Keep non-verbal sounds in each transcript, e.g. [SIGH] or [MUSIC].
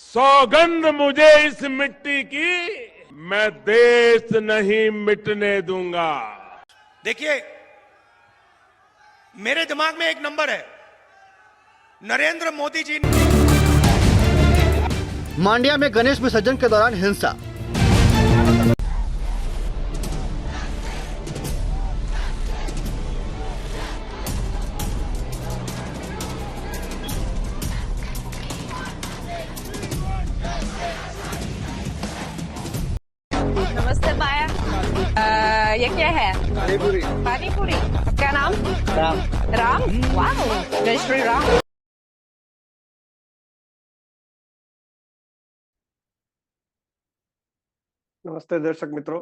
सौगंध मुझे इस मिट्टी की मैं देश नहीं मिटने दूँगा। देखिए मेरे दिमाग में एक नंबर है। नरेंद्र मोदी जी मांडिया में गणेश विसर्जन के दौरान हिंसा। ये क्या है पानी पूरी आपका नाम राम राम वाह जय श्री राम નમસ્તે દર્શક મિત્રો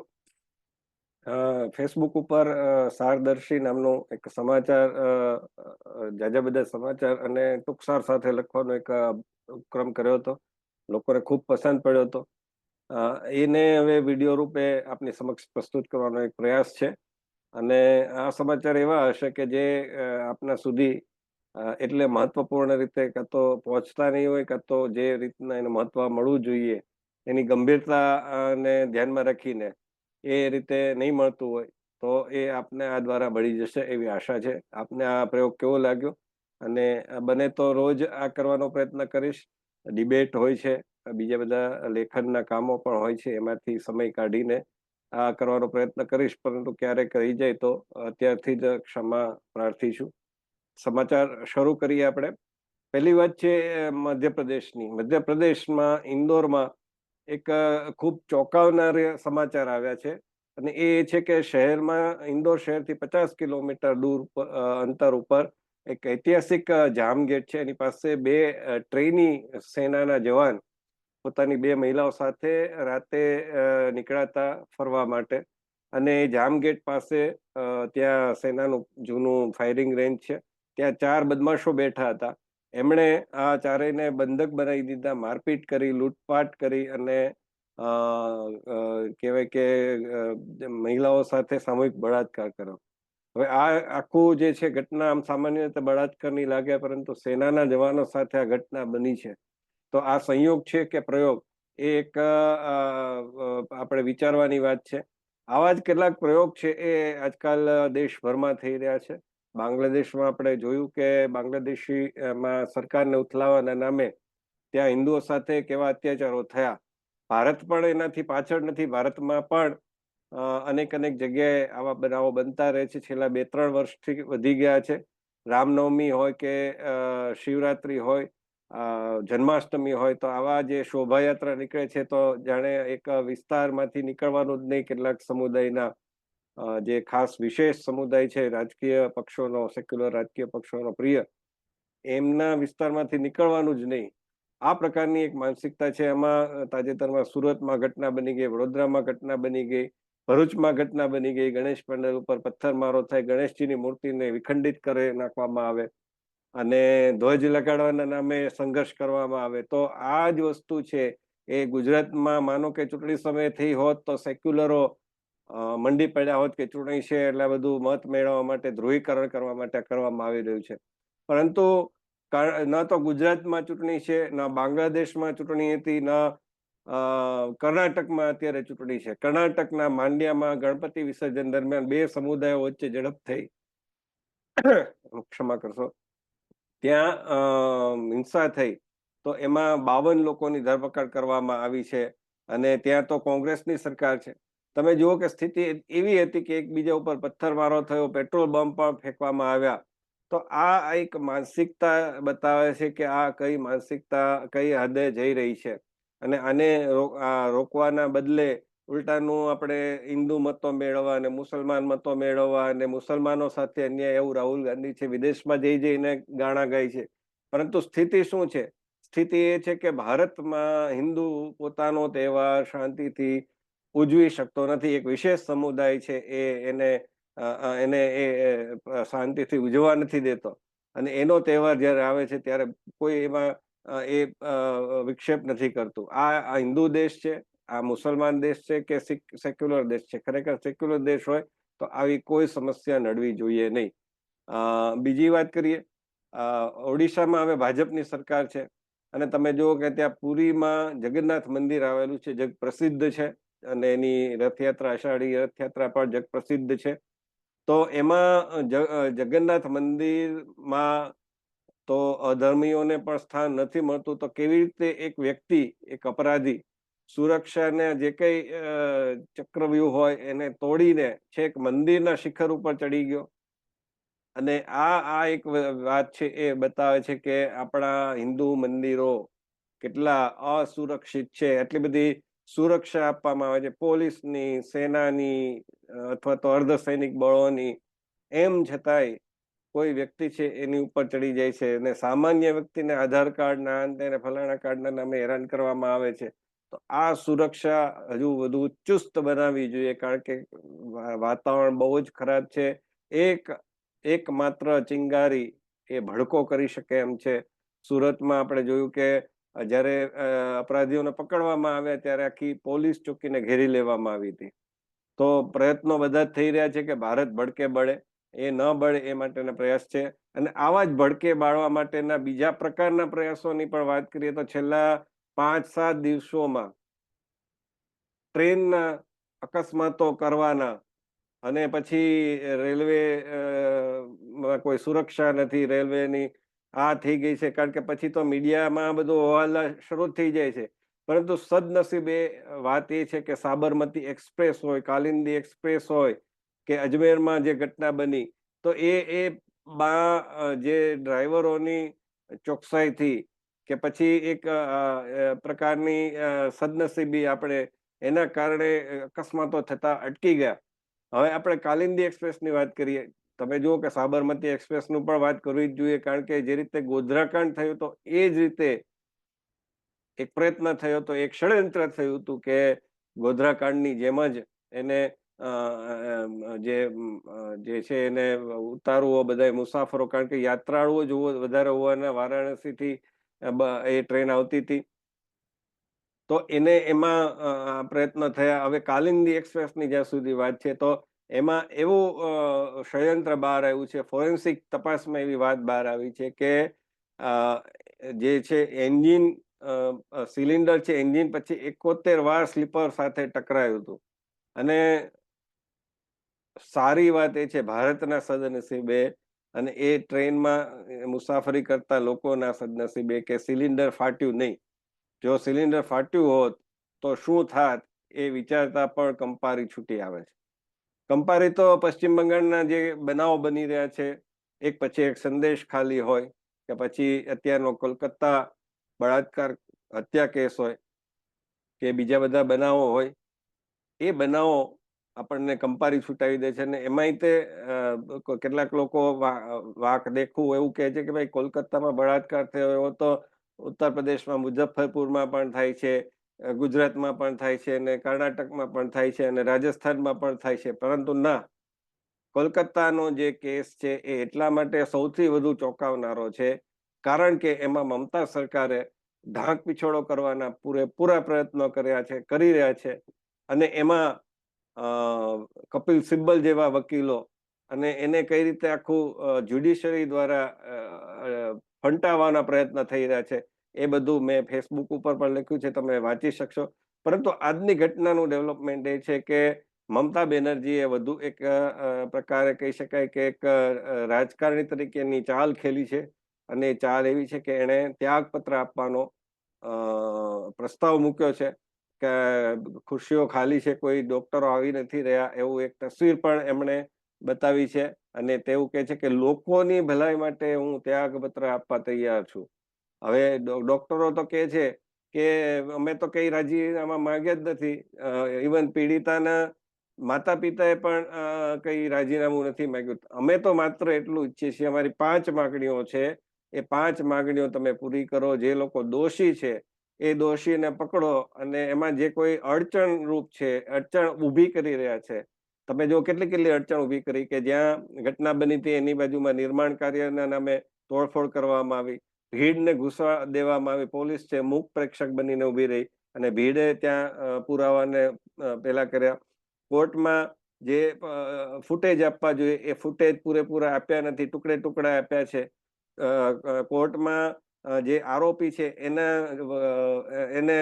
અ, ફેસબુક ઉપર અ, સારદર્શી નામનો એક સમાચાર અ, અ, જાજા બધા સમાચાર અને ટૂંકસાર સાથે લખવાનો એક અ, ઉપક્રમ કર્યો હતો લોકોને ખૂબ પસંદ પડ્યો હતો અ, એને હવે વીડિયો રૂપે આપની સમક્ષ પ્રસ્તુત કરવાનો એક પ્રયાસ છે. અને આ સમાચાર એવા હશે કે જે આપના સુધી એટલે મહત્વપૂર્ણ રીતે કાં તો પહોંચતા નહીં હોય, કાં તો જે રીતના એને મહત્વ મળવું જોઈએ, એની ગંભીરતાને ધ્યાનમાં રાખીને એ રીતે નહીં મળતું હોય, તો એ આપને આ દ્વારા મળી જશે એવી આશા છે. આપને આ પ્રયોગ કેવો લાગ્યો? અને બને તો રોજ આ કરવાનો પ્રયત્ન કરીશ. ડિબેટ હોય છે. બીજા બધા લેખનના કામો પણ હોય છે, એમાંથી સમય કાઢીને આ કરવાનો પ્રયત્ન કરીશ, પરંતુ ક્યારેક રહી જાય તો અત્યારથી જ ક્ષમા પ્રાર્થીશું. સમાચાર શરૂ કરીએ આપણે. પહેલી વાત છે મધ્યપ્રદેશની. મધ્યપ્રદેશમાં, ઇન્દોરમાં એક ખૂબ ચોંકાવનાર સમાચાર આવ્યા છે. અને એ છે કે શહેરમાં, ઇન્દોર શહેરથી પચાસ કિલોમીટર દૂર અંતર ઉપર એક ઐતિહાસિક જામ ગેટ છે. એની પાસે બે ટ્રેની સેનાના જવાન પોતાની બે મહિલાઓ સાથે રાતે નીકળાતા ફરવા માટે. અને જામગેટ જામ ગેટ પાસે ત્યાં સેનાનું જૂનું ફાયરિંગ રેન્જ છે. ત્યાં ચાર બદમાશો બેઠા હતા. એમણે આ ચારેયને બંધક બનાવી દીધા, મારપીટ કરી, લૂંટપાટ કરી અને કહેવાય કે મહિલાઓ સાથે સામૂહિક બળાત્કાર કર્યો. હવે આ આખું જે છે ઘટના આમ સામાન્ય રીતે બળાત્કારની લાગે, પરંતુ સેનાના જવાનો સાથે આ ઘટના બની છે. તો આ સંયોગ છે કે પ્રયોગ? એ એક આપણે વિચારવાની વાત છે. આવા જ કેટલાક પ્રયોગ છે એ આજકાલ દેશભરમાં થઈ રહ્યા છે. બાંગ્લાદેશમાં આપણે જોયું કે બાંગ્લાદેશીમાં સરકારને ઉથલાવવાના નામે ત્યાં હિન્દુઓ સાથે કેવા અત્યાચારો થયા. ભારત પણ એનાથી પાછળ નથી. ભારતમાં પણ અનેક અનેક જગ્યાએ આવા બનાવો બનતા રહે છે. છેલ્લા બે ત્રણ વર્ષથી વધી ગયા છે. રામનવમી હોય કે શિવરાત્રિ હોય જન્માષ્ટમી હોય તો આવા જે શોભાયાત્રા નીકળે છે તો જાણે એક વિસ્તારમાંથી નીકળવાનું જ નહીં કેટલાક સમુદાયના જે ખાસ વિશેષ સમુદાય છે, રાજકીય પક્ષોનો, સેક્યુલર રાજકીય પક્ષોનો પ્રિય, એમના વિસ્તારમાંથી નીકળવાનું જ નહીં. આ પ્રકારની એક માનસિકતા છે. એમાં તાજેતરમાં સુરતમાં ઘટના બની ગઈ, વડોદરામાં ઘટના બની ગઈ, ભરૂચમાં ઘટના બની ગઈ. ગણેશ પંડલ ઉપર પથ્થરમારો થાય, ગણેશજીની મૂર્તિને વિખંડિત કરી નાખવામાં આવે. અને ધ્વજ લગાડવાના નામે સંઘર્ષ કરવામાં આવે. તો આ જ વસ્તુ છે, એ ગુજરાતમાં માનો કે ચૂંટણી સમયે થઈ હોત તો સેક્યુલરો મંડી પડ્યા હોત કે ચૂંટણી છે એટલે બધું મત મેળવવા માટે, ધ્રુવીકરણ કરવા માટે કરવામાં આવી રહ્યું છે. પરંતુ ન તો ગુજરાતમાં ચૂંટણી છે, ન બાંગ્લાદેશમાં ચૂંટણી હતી, ન કર્ણાટકમાં અત્યારે ચૂંટણી છે. કર્ણાટકના માંડ્યામાં ગણપતિ વિસર્જન દરમિયાન બે સમુદાયો વચ્ચે ઝડપ થઈ. [COUGHS] ક્ષમા કરશો. ત્યાં હિંસા થઈ. તો એમાં બાવન લોકોની ધરપકડ કરવામાં આવી છે અને ત્યાં તો કોંગ્રેસની સરકાર છે. તમે જુઓ કે સ્થિતિ એવી હતી કે એકબીજા ઉપર પથ્થરમારો થયો, પેટ્રોલ બમ્પ પણ ફેંકવામાં આવ્યા. તો આ એક માનસિકતા બતાવે છે કે આ કઈ માનસિકતા, કઈ હદે જઈ રહી છે. અને આને રોકવાના બદલે ઉલટાનું આપણે હિન્દુ મતો મેળવવા અને મુસલમાન મતો મેળવવા અને મુસલમાનો સાથે અન્યાય એવું રાહુલ ગાંધી છે, વિદેશમાં જઈ જઈને ગાણા ગાય છે. પરંતુ સ્થિતિ શું છે? સ્થિતિ એ છે કે ભારતમાં હિન્દુ પોતાનો તહેવાર શાંતિથી ઉજવી શકતો નથી. એક વિશેષ સમુદાય છે એ એને એને એ શાંતિથી ઉજવવા નથી દેતો. અને એનો તહેવાર જ્યારે આવે છે ત્યારે કોઈ એમાં એ વિક્ષેપ નથી કરતું. આ હિન્દુ દેશ છે આ મુસલમાન દેશ છે કે સેક્યુલર દેશ છે? ખરેખર સેક્યુલર દેશ હોય તો આવી કોઈ સમસ્યા નડવી જોઈએ નહીં. બીજી વાત કરીએ. ઓડિશામાં હવે ભાજપની સરકાર છે. અને તમે જુઓ કે ત્યાં પુરીમાં જગન્નાથ મંદિર આવેલું છે, જગ પ્રસિદ્ધ છે. અને એની રથયાત્રા, અષાઢી રથયાત્રા પણ જગ પ્રસિદ્ધ છે. તો એમાં જગન્નાથ મંદિરમાં તો અધર્મીઓને પણ સ્થાન નથી મળતું. તો કેવી રીતે એક વ્યક્તિ, એક અપરાધી સુરક્ષાને જે કઈ ચક્રવ્યુહ હોય એને તોડીને છેક મંદિરના શિખર ઉપર ચડી ગયો. અને આ આ એક વાત છે એ બતાવે છે કે આપણા હિન્દુ મંદિરો કેટલા અસુરક્ષિત છે. એટલી બધી સુરક્ષા આપવામાં આવે છે. પોલીસની, સેનાની અથવા તો અર્ધ સૈનિક બળોની, એમ છતાંય કોઈ વ્યક્તિ છે એની ઉપર ચડી જાય છે. અને સામાન્ય વ્યક્તિને આધાર કાર્ડના અંતે ફલાણા કાર્ડના નામે હેરાન કરવામાં આવે છે. તો આ સુરક્ષા હજુ વધુ ચુસ્ત બનાવવી જોઈએ, કારણ કે વાતાવરણ બહુ જ ખરાબ છે. એક, એકમાત્ર ચિંગારી એ ભડકો કરી શકે એમ છે. સુરતમાં આપણે જોયું કે જ્યારે અપરાધીઓને પકડવામાં આવ્યા ત્યારે આખી પોલીસ ચોકીને ઘેરી લેવામાં આવી હતી. તો પ્રયત્નો બધા થઈ રહ્યા છે કે ભારત ભડકે બળે, એ ન બળે એ માટેના પ્રયાસ છે. અને આવા જ ભડકે બાળવા માટેના બીજા પ્રકારના પ્રયાસોની પણ વાત કરીએ તો છેલ્લા પાંચ સાત દિવસોમાં ટ્રેનના અકસ્માતો કરવાના અને પછી રેલવે કોઈ સુરક્ષા નથી, રેલવેની આ થઈ ગઈ છે, કારણ કે પછી તો મીડિયામાં બધું હવાલા શરૂ થઈ જાય છે. પરંતુ સદનસીબે વાત એ છે કે સાબરમતી એક્સપ્રેસ હોય, કાલિંદી એક્સપ્રેસ હોય કે અજમેરમાં જે ઘટના બની, તો એ એ બા જે ડ્રાઈવરોની ચોકસાઈથી કે પછી એક પ્રકારની સદનસીબી આપણે એના કારણે અકસ્માતો થતા અટકી ગયા. હવે આપણે કાલિંદી એક્સપ્રેસની વાત કરીએ. તમે જુઓ કે સાબરમતી એક્સપ્રેસનું પણ વાત કરવી જ જોઈએ, કારણ કે જે રીતે ગોધરાકાંડ થયું તો એ જ રીતે એક પ્રયત્ન થયો તો, એક ષડયંત્ર થયું હતું કે ગોધરાકાંડની જેમ જ એને જે જે છે એને ઉતારવો બધા મુસાફરો, કારણ કે યાત્રાળુઓ જોવો વધારે હોવાના વારાણસીથી એ ટ્રેન આવતી હતી. તો એને એમાં પ્રયત્ન થયા. હવે કાલિંદી એક્સપ્રેસની જ્યાં સુધી વાત છે, તો એમાં એવું ષડયંત્ર બહાર આવ્યું છે, ફોરેન્સિક તપાસમાં એવી વાત બહાર આવી છે કે જે છે એન્જિન સિલિન્ડર છે, એન્જિન પછી એકોતેર વાર સ્લીપર સાથે ટકરાયું હતું. અને સારી વાત એ છે, ભારતના સદનસીબે અને એ ટ્રેનમાં મુસાફરી કરતા લોકોના સદનસીબે કે સિલિન્ડર ફાટ્યું નહીં. જો સિલિન્ડર ફાટ્યું હોત, તો શું થાત એ વિચારતા પણ કંપારી છૂટી આવે છે. કંપારી તો પશ્ચિમ બંગાળના જે બનાવો બની રહ્યા છે, એક પછી એક સંદેશ ખાલી હોય કે પછી અત્યારનો કોલકાતા બળાત્કાર હત્યા કેસ હોય કે બીજા બધા બનાવો હોય, એ બનાવો આપણને કંપારી છૂટાવી દે છે અને એમાંય તે કેટલાક લોકો વાક દેખવું એવું કહે છે કે ભાઈ કોલકાતામાં બળાત્કાર થયો એવો તો ઉત્તર પ્રદેશમાં મુઝફ્ફરપુરમાં પણ થાય છે ગુજરાતમાં પણ થાય છે અને કર્ણાટકમાં પણ થાય છે અને રાજસ્થાનમાં પણ થાય છે. પરંતુ ના, કોલકાતાનો જે કેસ છે એ એટલા માટે સૌથી વધુ ચોંકાવનારો છે, કારણ કે એમાં મમતા સરકારે ઢાંક પીછોડો કરવાના પૂરેપૂરા પ્રયત્નો કર્યા છે, કરી રહ્યા છે અને એમાં કપિલ સિબ્બલ જેવા વકીલો અને એને કઈ રીતે આખું જ્યુડિશરી દ્વારા ફંટાવવાના પ્રયત્ન થઈ રહ્યા છે, એ બધું મેં ફેસબુક ઉપર પણ લખ્યું છે, તમે વાંચી શકશો. પરંતુ આજની ઘટનાનું ડેવલપમેન્ટ એ છે કે મમતા બેનર્જીએ વધુ એક પ્રકારે કહી શકાય કે એક રાજકારણી તરીકેની ચાલ ખેલી છે અને ચાલ એવી છે કે એણે ત્યાગપત્ર આપવાનો પ્રસ્તાવ મૂક્યો છે. કે ખુરશીઓ ખાલી છે, કોઈ ડોક્ટરો આવી નથી રહ્યા, એવું એક તસવીર પણ એમણે બતાવી છે અને તેવું કહે છે કે લોકોની ભલાઈ માટે હું ત્યાગપત્ર આપવા તૈયાર છું. હવે ડોક્ટરો તો કહે છે કે અમે તો કઈ રાજીનામા માંગ્યા જ નથી. ઇવન પીડિતાના માતા પિતાએ પણ કઈ રાજીનામું નથી માંગ્યું. અમે તો માત્ર એટલું ઈચ્છીએ છીએ, અમારી પાંચ માગણીઓ છે. એ પાંચ માગણીઓ તમે પૂરી કરો. જે લોકો દોષી છે એ દોષીને પકડો અને એમાં જે કોઈ અડચણ રૂપ છે, અડચણ ઊભી કરી રહ્યા છે, તમે જો કેટલી કેટલી અડચણ ઊભી કરી કે જ્યાં ઘટના બની હતી એની બાજુમાં નિર્માણ કાર્યના નામે તોડફોડ કરવામાં આવી, ભીડને ઘૂસવા દેવામાં આવી, પોલીસ છે મૂક પ્રેક્ષક બનીને ઊભી રહી અને ભીડે ત્યાં પુરાવાને પેલા કર્યા. કોર્ટમાં જે ફૂટેજ આપવા જોઈએ, એ ફૂટેજ પૂરેપૂરા આપ્યા નથી, ટુકડે ટુકડા આપ્યા છે. કોર્ટમાં જે આરોપી છે, એના એને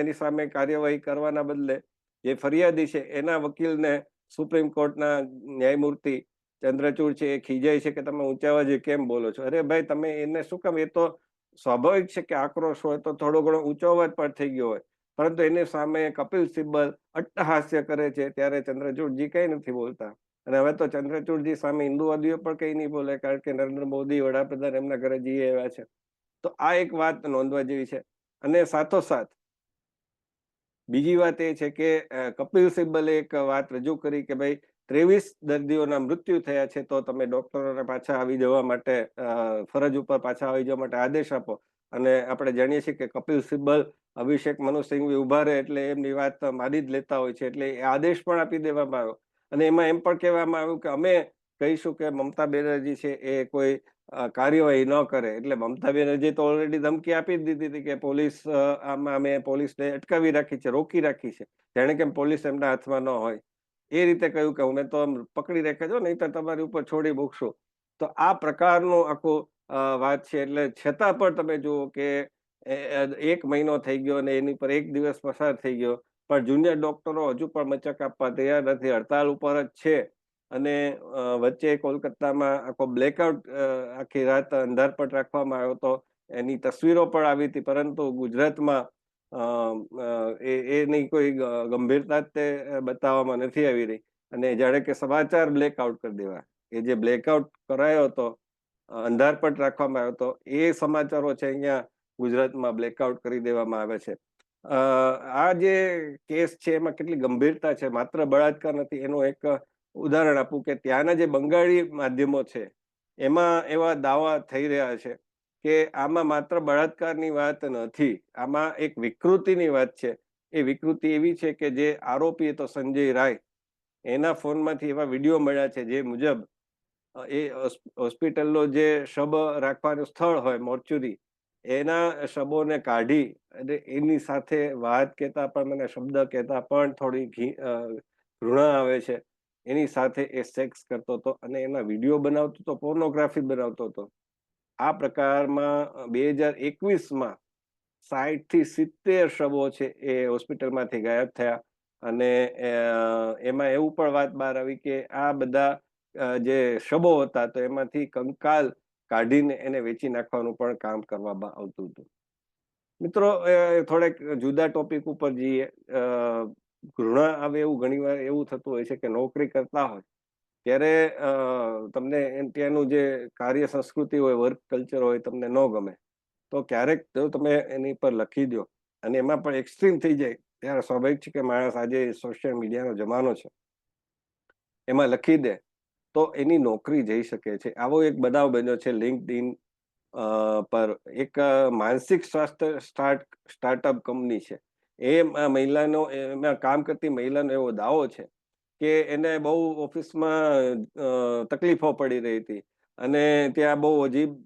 એની સામે કાર્યવાહી કરવાના બદલે જે ફરિયાદી છે, એના વકીલને સુપ્રીમ કોર્ટના ન્યાયમૂર્તિ ચંદ્રચૂડ છે, એ ખીજાય છે કે તમે ઊંચાવા જે કેમ બોલો છો? અરે ભાઈ, તમે એને શું કામ? એ તો સ્વાભાવિક છે કે આક્રોશ હોય તો થોડો ઘણો ઊંચો અવાજ પણ થઈ ગયો હોય. પરંતુ એની સામે કપિલ સિબ્બલ અટ્ટહાસ્ય કરે છે, ત્યારે ચંદ્રચૂડજી કઈ નથી બોલતા. અને હવે તો ચંદ્રચૂડજી સામે હિન્દુવાદીઓ પણ કઈ નહીં બોલે, કારણ કે નરેન્દ્ર મોદી વડાપ્રધાન એમના ઘરે જઈ આવ્યા છે. તો આ એક વાત નોંધવા જેવી છે. અને સાથોસાથ બીજી વાત એ છે કે કપિલ સિબ્બલે એક વાત રજૂ કરી કે ભાઈ, ત્રેવીસ દર્દીઓના મૃત્યુ થયા છે તો તમે ડોક્ટરોને પાછા આવી જવા માટે ફરજ ઉપર પાછા આવી જવા માટે આદેશ આપો. અને આપણે જાણીએ છીએ કે કપિલ સિબ્બલ અભિષેક મનુ સિંઘવી ઊભા રહે એટલે એમની વાત મારી જ લેતા હોય છે એટલે એ આદેશ પણ આપી દેવામાં આવ્યો. અને એમાં એમ પણ કહેવામાં આવ્યું કે અમે કહીશું કે મમતા બેનર્જી છે એ કોઈ કાર્યવાહી ન કરે. એટલે મમતા બેનર્જીએ તો ઓલરેડી ધમકી આપી દીધી હતી કે પોલીસ આમાં અમે પોલીસને અટકાવી રાખી છે, રોકી રાખી છે. જાણે કેમ પોલીસ એમના હાથમાં ન હોય. એ રીતે કહ્યું કે અમે તો આમ પકડી રાખ્યા છો, નહીં તો તમારી ઉપર છોડી મૂકશું. તો આ પ્રકારનું આખું વાત છે. એટલે છતાં પણ તમે જુઓ કે એક મહિનો થઈ ગયો અને એની પર એક દિવસ પસાર થઈ ગયો. પણ જુનિયર ડોક્ટરો હજુ પણ મચક આપવા તૈયાર નથી. હડતાલ ઉપર જ છે. અને વચ્ચે કોલકાતામાં આખો બ્લેકઆઉટ આખી રાત અંધારપટ રાખવામાં આવ્યો હતો એની તસવીરો પણ આવી હતી. પરંતુ ગુજરાતમાં એ, એની કોઈ ગંભીરતા તે બતાવવામાં નથી આવી રહી. અને જાણે કે સમાચાર બ્લેકઆઉટ કરી દેવા. એ જે બ્લેકઆઉટ કરાયો હતો અંધારપટ રાખવામાં આવ્યો હતો એ સમાચારો છે અહીંયા ગુજરાતમાં બ્લેકઆઉટ કરી દેવામાં આવે છે. આ જે કેસ છે એમાં કેટલી ગંભીરતા છે? માત્ર બળાત્કાર નથી, એનું એક ઉદાહરણ આપું કે ત્યાંના જે બંગાળી માધ્યમો છે, એમાં એવા દાવા થઈ રહ્યા છે કે આમાં માત્ર બળાત્કારની વાત નથી, આમાં એક વિકૃતિની વાત છે. એ વિકૃતિ એવી છે કે જે આરોપી તો સંજય રાય, એના ફોનમાંથી એવા વીડિયો મળ્યા છે જે મુજબ એ હોસ્પિટલનો જે શબ રાખવાનું સ્થળ હોય મોર્ચ્યુરી એના શબોને કાઢી અને એની સાથે વાત કહેતા પણ મને શબ્દ કહેતા પણ થોડી ઘી ઘૃણા આવે છે. એની સાથે એ સેક્સ કરતો હતો અને એના વીડિયો બનાવતો હતો પોર્નોગ્રાફી બનાવતો હતો. આ પ્રકારમાં બે હજાર એકવીસમાં સાઠથી સિત્તેર શબો છે એ હોસ્પિટલમાંથી ગાયબ થયા. અને એમાં એવું પણ વાત બહાર આવી કે આ બધા જે શબો હતા તો એમાંથી કંકાલ કાઢીને એને વેચી નાખવાનું પણ કામ કરવામાં આવતું હતું. મિત્રો થોડેક જુદા ટોપિક ઉપર જઈએ. ઘૃણા આવે એવું ઘણીવાર એવું થતું હોય છે કે નોકરી કરતા હોય, ત્યારે તમને ત્યાંનું જે કાર્ય સંસ્કૃતિ હોય, વર્ક કલ્ચર હોય, તમને ન ગમે, તો ક્યારેક જો તમે એની પર લખી દો. અને એમાં પણ એક્સ્ટ્રીમ થઈ જાય, ત્યારે સ્વાભાવિક છે કે માણસ આજે સોશિયલ મીડિયાનો જમાનો છે. એમાં લખી દે, તો એની નોકરી જઈ શકે છે. આવો એક બનાવ બન્યો છે લિંક્ડ ઇન પર. એક માનસિક સ્વાસ્થ્ય સ્ટાર્ટ, સ્ટાર્ટઅપ કંપની છે. એ મહિલાનો એમાં કામ કરતી મહિલાનો એવો દાવો છે કે એને બહુ ઓફિસમાં તકલીફો પડી રહી હતી અને ત્યાં બહુ અજીબ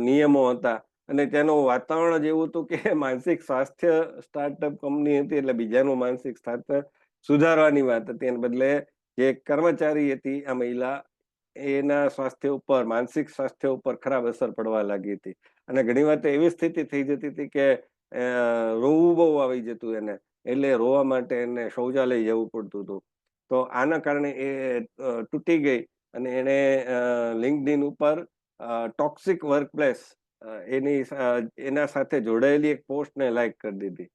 નિયમો હતા અને ત્યાંનું વાતાવરણ જ એવું હતું કે [LAUGHS] માનસિક સ્વાસ્થ્ય સ્ટાર્ટઅપ કંપની હતી એટલે બીજાનું માનસિક સ્વાસ્થ્ય સુધારવાની વાત હતી. એને બદલે જે કર્મચારી હતી આ મહિલા, એના સ્વાસ્થ્ય ઉપર, માનસિક સ્વાસ્થ્ય ઉપર ખરાબ અસર પડવા લાગી હતી. અને ઘણી વાર તો એવી સ્થિતિ થઈ જતી હતી કે રોવું બહુ આવી જતું એને. એટલે રોવા માટે એને શૌચાલય જવું પડતું હતું. તો આના કારણે એ તૂટી ગઈ અને એને લિંકડિન ઉપર ટોક્સિક વર્કપ્લેસ એની એના સાથે જોડાયેલી એક પોસ્ટને લાઈક કરી દીધી.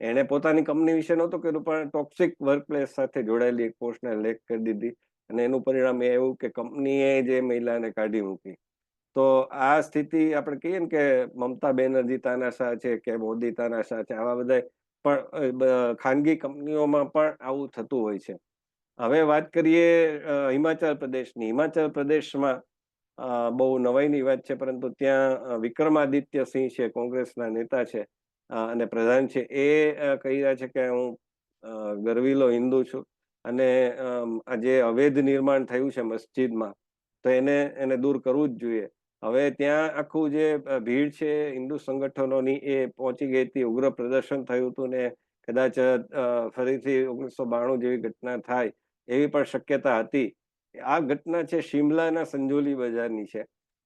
એણે પોતાની કંપની વિશે નહોતું કર્યું, પણ ટોક્સિક વર્કપ્લેસ સાથે જોડાયેલી એક પોસ્ટને લાઈક કરી દીધી. અને એનું પરિણામ એ એવું કે કંપનીએ જે મહિલાને કાઢી મૂકી. તો આ સ્થિતિ આપણે કહીએ ને કે મમતા બેનર્જી તાનાશાહ છે કે મોદી તાનાશાહ છે, આવા બધા પણ ખાનગી કંપનીઓમાં પણ આવું થતું હોય છે. હવે વાત કરીએ હિમાચલ પ્રદેશની. હિમાચલ પ્રદેશમાં બહુ નવાઈની વાત છે, પરંતુ ત્યાં વિક્રમાદિત્ય સિંહ છે, કોંગ્રેસના નેતા છે અને પ્રધાન છે. એ કહી રહ્યા છે કે હું ગરવીલો હિન્દુ છું અને જે અવૈધ નિર્માણ થયું છે મસ્જિદમાં, તો એને એને દૂર કરવું જ જોઈએ. હવે ત્યાં આખું જે ભીડ છે, હિન્દુ સંગઠનોની, એ પહોંચી ગઈ હતી, ઉગ્ર પ્રદર્શન થયું હતું ને કદાચ ફરીથી ઓગણીસો બાણું જેવી ઘટના થાય એવી પણ શક્યતા હતી. આ ઘટના છે શિમલાના સંજોલી બજારની છે.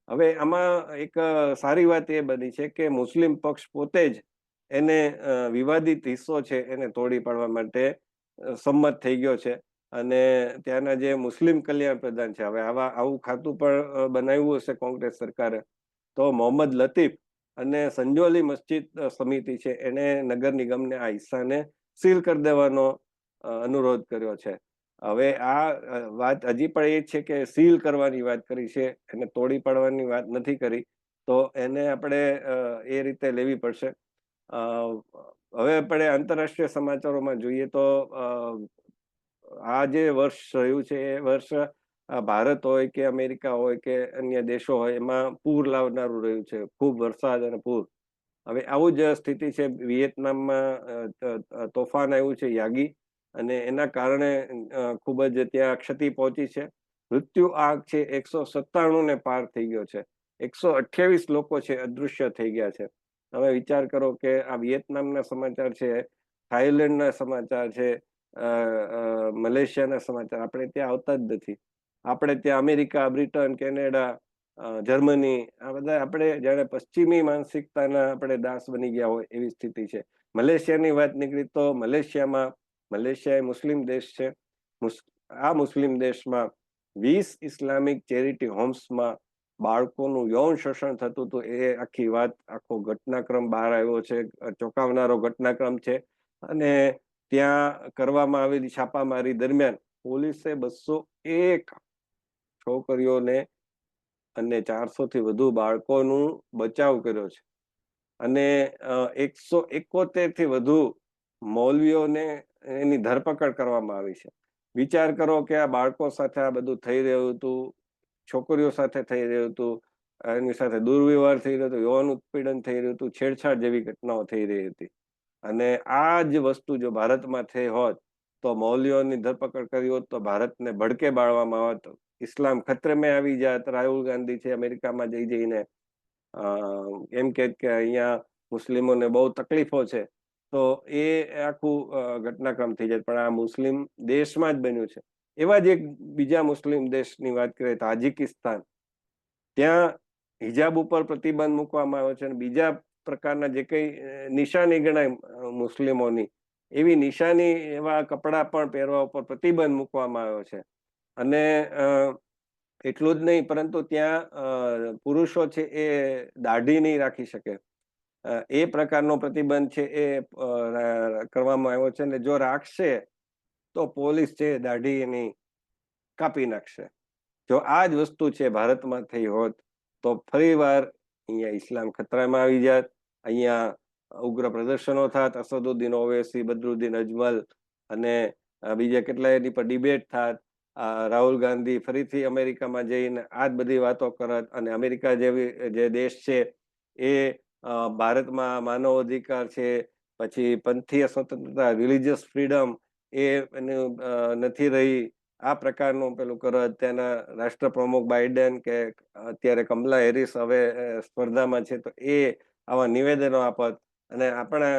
હવે આમાં એક સારી વાત એ બની છે કે મુસ્લિમ પક્ષ પોતે જ એને વિવાદિત હિસ્સો છે એને તોડી પાડવા માટે સંમત થઈ ગયો છે. અને ત્યાંના જે મુસ્લિમ કલ્યાણ પ્રધાન છે, હવે આવા, આવું ખાતું પણ બનાવ્યું હશે કોંગ્રેસ સરકારે, તો મોહમ્મદ લતીફ અને સંજોલી મસ્જિદ સમિતિ છે, એને નગર નિગમને આ હિસ્સાને સીલ કરી દેવાનો અનુરોધ કર્યો છે. હવે આ વાત હજી પણ એ છે કે સીલ કરવાની વાત કરી છે, એને તોડી પાડવાની વાત નથી કરી, તો એને આપણે એ રીતે લેવી પડશે. હવે આપણે આંતરરાષ્ટ્રીય સમાચારોમાં જોઈએ તો આ જે વર્ષ રહ્યું છે, એ વર્ષ ભારત હોય કે અમેરિકા હોય કે અન્ય દેશો હોય, એમાં પૂર લાવનારું રહ્યું છે. ખૂબ વરસાદ અને પૂર. હવે આવું જ સ્થિતિ છે. વિયેતનામમાં તોફાન આવ્યું છે, યાગી. અને એના કારણે ખૂબ જ ત્યાં ક્ષતિ પહોંચી છે. મૃત્યુ આંક છે એકસો સત્તાણું ને પાર થઈ ગયો છે. એકસો અઠ્યાવીસ લોકો છે, અદૃશ્ય થઈ ગયા છે. તમે વિચાર કરો કે આ વિયેતનામના સમાચાર છે થાઈલેન્ડના સમાચાર છે મલેશિયાના સમાચાર. આપણે ત્યાં આવતા જ નથી. આપણે ત્યાં અમેરિકા, બ્રિટન, કેનેડા જર્મની, આ બધા આપણે જાણે પશ્ચિમી માનસિકતાના આપણે દાસ બની ગયા હોય એવી સ્થિતિ છે. મલેશિયાની વાત નીકળી તો મલેશિયામાં, મલેશિયા એ મુસ્લિમ દેશ છે. આ મુસ્લિમ દેશમાં વીસ ઇસ્લામિક ચેરિટી હોમ્સમાં બાળકોનું યૌન શોષણ થતું હતું. એ આખી વાત, આખો ઘટનાક્રમ બહાર આવ્યો છે. ચોંકાવનારો ઘટનાક્રમ છે. અને ત્યાં કરવામાં આવેલી છાપામારી દરમિયાન પોલીસે બસો એક છોકરીઓને અને ચારસો થી વધુ બાળકોનું બચાવ કર્યો છે. અને એકસો એકોતેરથી વધુ મૌલવીઓને એની ધરપકડ કરવામાં આવી છે. વિચાર કરો કે આ બાળકો સાથે આ બધું થઈ રહ્યું હતું, છોકરીઓ સાથે થઈ રહ્યું હતું, એની સાથે દુર્વ્યવહાર થઈ રહ્યો હતો યૌન ઉત્પીડન થઈ રહ્યું હતું, છેડછાડ જેવી ઘટનાઓ થઈ રહી હતી. અને આ જ વસ્તુ જો ભારતમાં થઈ હોત, તો મૌલ્યોની ધરપકડ કરી હોત, તો ભારતને ભડકે બાળવામાં આવત. ઇસ્લામ ખતરેમાં આવી જાત. રાહુલ ગાંધી છે અમેરિકામાં જઈ જઈને એમ કે અહીંયા મુસ્લિમોને બહુ તકલીફો છે. તો એ આખું ઘટનાક્રમ થઈ જાય. પણ આ મુસ્લિમ દેશમાં જ બન્યું છે. એવા જ એક બીજા મુસ્લિમ દેશની વાત કરીએ તાજિકિસ્તાન. ત્યાં હિજાબ ઉપર પ્રતિબંધ મૂકવામાં આવ્યો છે અને બીજા પ્રકારના જે કંઈ નિશાની ગણાય મુસ્લિમોની. એવી નિશાની એવા કપડાં પણ પહેરવા ઉપર પ્રતિબંધ મૂકવામાં આવ્યો છે. અને એટલું જ નહીં, પરંતુ ત્યાં પુરુષો છે એ દાઢી નહીં રાખી શકે. એ પ્રકારનો પ્રતિબંધ છે એ કરવામાં આવ્યો છે અને જો રાખશે, તો પોલીસ છે દાઢી એની કાપી નાખશે. જો આ જ વસ્તુ છે ભારતમાં થઈ હોત, તો ફરી વાર અહીંયા ઇસ્લામ ખતરામાં આવી જાત. અહીંયા ઉગ્ર પ્રદર્શનો થાત, અસદુદ્દીન ઓવેસી, બદરુદ્દીન અજમલ અને બીજા કેટલાય એની પર ડિબેટ થાત. રાહુલ ગાંધી ફરીથી અમેરિકામાં જઈને આ જ બધી વાતો કરત અને અમેરિકા જેવી, જે દેશ છે એ ભારતમાં માનવ અધિકાર છે, પછી પંથીય સ્વતંત્રતા રિલિજિયસ ફ્રીડમ એ નથી રહી. આ પ્રકારનું પેલું કરત. રાષ્ટ્ર રાષ્ટ્રપ્રમુખ બાઇડન કે અત્યારે કમલા હેરિસ હવે સ્પર્ધામાં છે તો એ આવા નિવેદનો આપત અને આપણા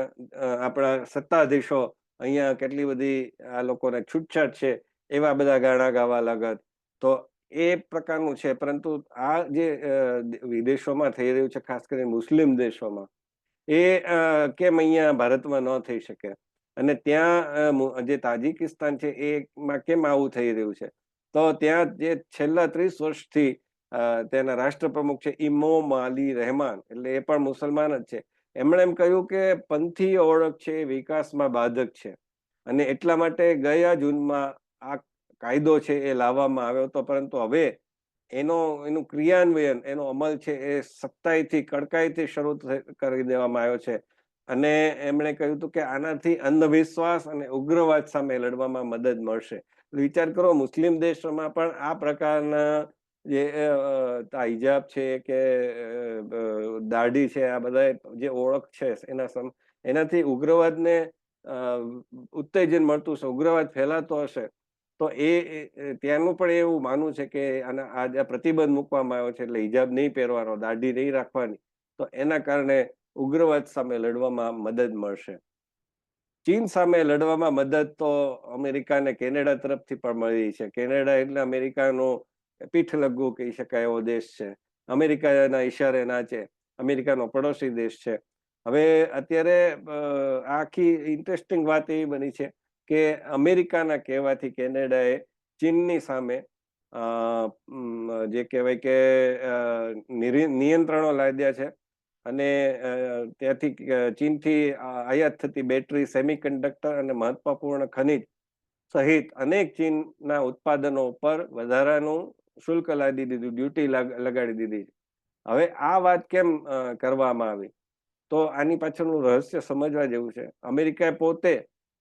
આપણા સત્તાધીશો અહીંયા કેટલી બધી આ લોકોને છૂટછાટ છે એવા બધા ગાણા ગાવા લાગત. તો એ પ્રકારનું છે, પરંતુ આ જે વિદેશોમાં થઈ રહ્યું છે, ખાસ કરીને મુસ્લિમ દેશોમાં, એ કેમ અહીંયા ભારતમાં ન થઈ શકે? અને ત્યાં જે તાજિકિસ્તાન છે એમાં કેમ આવું થઈ રહ્યું છે? તો ત્યાં જે છેલ્લા ત્રીસ વર્ષથી તેના રાષ્ટ્રપ્રમુખ છે ઇમોમ અલી રહેમાન. એટલે એ પણ મુસલમાન જ છે. એમણે એમ કહ્યું કે પંથીય ઓળખ છે એ વિકાસમાં બાધક છે. અને એટલા માટે ગયા જૂનમાં આ કાયદો છે એ લાવવામાં આવ્યો હતો. પરંતુ હવે એનો, એનું ક્રિયાન્વયન, એનો અમલ છે એ સત્તાઈથી કડકાઈથી શરૂ કરી દેવામાં આવ્યો છે. અને એમણે કહ્યું હતું કે આનાથી અંધવિશ્વાસ અને ઉગ્રવાદ સામે લડવામાં મદદ મળશે. વિચાર કરો, મુસ્લિમ દેશોમાં પણ આ પ્રકારના જે હિજાબ છે કે દાઢી છે, આ બધા જે ઓળખ છે એના સમ, એનાથી ઉગ્રવાદને ઉત્તેજન મળતું હશે ઉગ્રવાદ ફેલાતો હશે તો એ ત્યાંનું પણ એવું માનવું છે કે આના, આ પ્રતિબંધ મૂકવામાં આવ્યો છે એટલે હિજાબ નહીં પહેરવાનો, દાઢી નહીં રાખવાની. તો એના કારણે ઉગ્રવાદ સામે લડવામાં મદદ મળશે. ચીન સામે લડવામાં મદદ તો અમેરિકા અને કેનેડા તરફથી પણ મળી છે. કેનેડા એટલે અમેરિકાનો પીઠ લગવું કહી શકાય એવો દેશ છે. અમેરિકાના ઈશારે નાચે અમેરિકાનો પડોશી દેશ છે. હવે અત્યારે આખી ઇન્ટરેસ્ટિંગ વાત એવી બની છે કે અમેરિકાના કહેવાથી કેનેડાએ ચીનની સામે જે કહેવાય કે નિયંત્રણો લાદ્યા છે અને ત્યાંથી ચીનથી આયાત થતી બેટરી, સેમિકન્ડક્ટર અને મહત્વપૂર્ણ ખનિજ સહિત અનેક ચીનના ઉત્પાદનો ઉપર વધારાનું શુલ્ક લાદી દીધું ડ્યુટી લગાડી દીધી. હવે આ વાત કેમ કરવામાં આવી? તો આની પાછળનું રહસ્ય સમજવા જેવું છે. અમેરિકાએ પોતે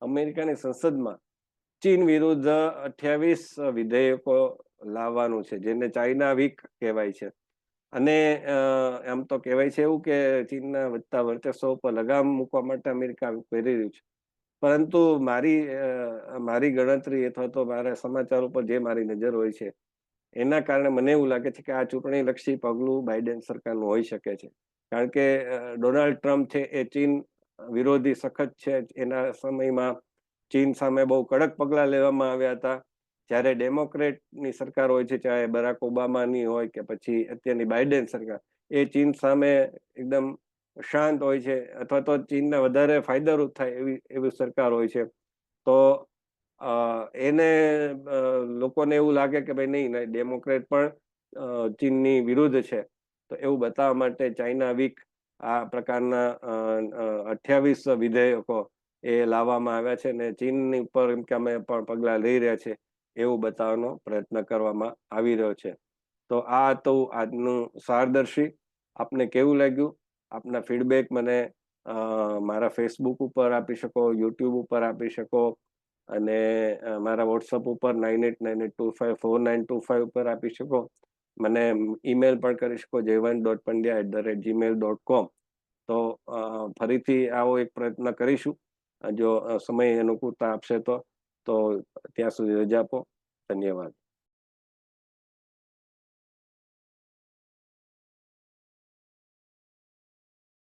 અમેરિકાની સંસદમાં ચીન વિરુદ્ધ અઠ્યાવીસ વિધેયકો લાવવાનું છે, જેને ચાઇના વીક કહેવાય છે. અને એમ તો કહેવાય છે એવું કે ચીનના વધતા વર્ચસ્વ ઉપર લગામ મૂકવા માટે અમેરિકા કરી રહ્યું છે. પરંતુ મારી મારી ગણતરી અથવા તો મારા સમાચાર ઉપર જે મારી નજર હોય છે એના કારણે મને એવું લાગે છે કે આ ચૂંટણી લક્ષી પગલું બાઇડેન સરકારનું હોઈ શકે છે. કારણ કે ડોનાલ્ડ ટ્રમ્પ છે એ ચીન વિરોધી સખત છે. એના સમયમાં ચીન સામે બહુ કડક પગલાં લેવામાં આવ્યા હતા. જ્યારે ડેમોક્રેટની સરકાર હોય છે, ચાહે બરાક ઓબામાની હોય કે પછી અત્યારની બાઇડેન સરકાર, એ ચીન સામે એકદમ શાંત હોય છે. અથવા તો ચીનને વધારે ફાયદારૂપ થાય એવી એવી સરકાર હોય છે. તો એને લોકોને એવું લાગે કે ભાઈ નહીં ડેમોક્રેટ પણ ચીનની વિરુદ્ધ છે. તો એવું બતાવવા માટે ચાઇના વીક આ પ્રકારના અઠ્યાવીસ વિધેયકો એ લાવવામાં આવ્યા છે અને ચીનની ઉપર કે અમે પણ પગલાં લઈ રહ્યા છે એવું બતાવવાનો પ્રયત્ન કરવામાં આવી રહ્યો છે. તો આ તો આજનું સારદર્શી. આપને કેવું લાગ્યું? આપના ફીડબેક મને મારા ફેસબુક ઉપર આપી શકો યુટ્યુબ ઉપર આપી શકો અને મારા વોટ્સઅપ ઉપર nine eight nine eight two five four nine two five ઉપર આપી શકો. મને ઈમેલ પણ કરી શકો Jaywant dot Pandya at the rate Gmail dot com તો ફરીથી આવો એક પ્રયત્ન કરીશું. જો સમય અનુકૂળતા આપશે તો તો ત્યાં સુધી રજા આપો. ધન્યવાદ.